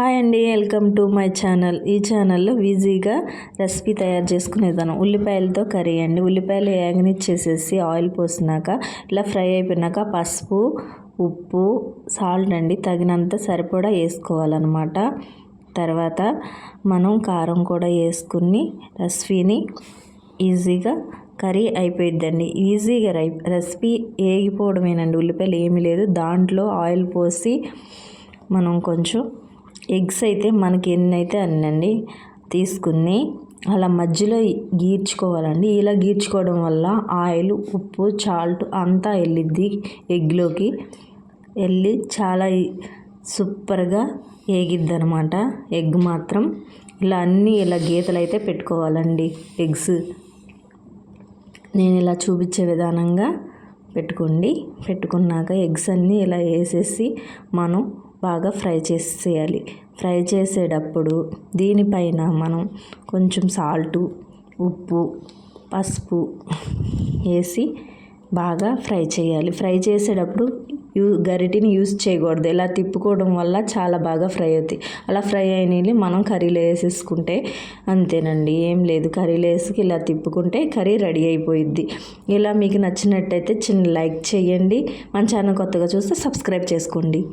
Hi అండి welcome to my channel. ఈ ఛానల్లో ఈజీగా రెసిపీ తయారు చేసుకునేదాను ఉల్లిపాయలతో కర్రీ అండి. ఉల్లిపాయలు వేగనిచ్చేసేసి ఆయిల్ పోసినాక ఇలా ఫ్రై అయిపోయినాక పసుపు ఉప్పు సాల్ట్ అండి. తగినంత సరిపడా వేసుకోవాలన్నమాట. తర్వాత మనం కారం కూడా వేసుకుని రెసిపీని ఈజీగా కర్రీ అయిపోయిద్దండి. ఈజీగా రై రెసిపీ ఏగిపోవడమేనండి. ఉల్లిపాయలు ఏమీ లేదు. దాంట్లో ఆయిల్ పోసి మనం కొంచెం ఎగ్స్ అయితే మనకి ఎన్ని అయితే అన్నండి తీసుకుని అలా మధ్యలో గీర్చుకోవాలండి. ఇలా గీర్చుకోవడం వల్ల ఆయిల్ ఉప్పు చాల్ట్ అంతా వెళ్ళిద్ది ఎగ్లోకి. వెళ్ళి చాలా సూపర్గా ఏగిద్ది అనమాట ఎగ్ మాత్రం ఇలా అన్నీ ఇలా గీతలు అయితే పెట్టుకోవాలండి ఎగ్స్. నేను ఇలా చూపించే విధానంగా పెట్టుకోండి. పెట్టుకున్నాక ఎగ్స్ అన్నీ ఇలా వేసేసి మనం బాగా ఫ్రై చేసేయాలి. ఫ్రై చేసేటప్పుడు దీనిపైన మనం కొంచెం సాల్టు ఉప్పు పసుపు వేసి బాగా ఫ్రై చేయాలి. ఫ్రై చేసేటప్పుడు యూ గరిటిని యూస్ చేయకూడదు. ఇలా తిప్పుకోవడం వల్ల చాలా బాగా ఫ్రై అవుతాయి. అలా ఫ్రై అయినవి మనం కర్రీలో వేసేసుకుంటే అంతేనండి. ఏం లేదు. కర్రీలో వేసి ఇలా తిప్పుకుంటే కర్రీ రెడీ అయిపోయిద్ది. ఇలా మీకు నచ్చినట్టయితే చిన్న లైక్ చేయండి. మన ఛానల్ కొత్తగా చూస్తే సబ్స్క్రైబ్ చేసుకోండి.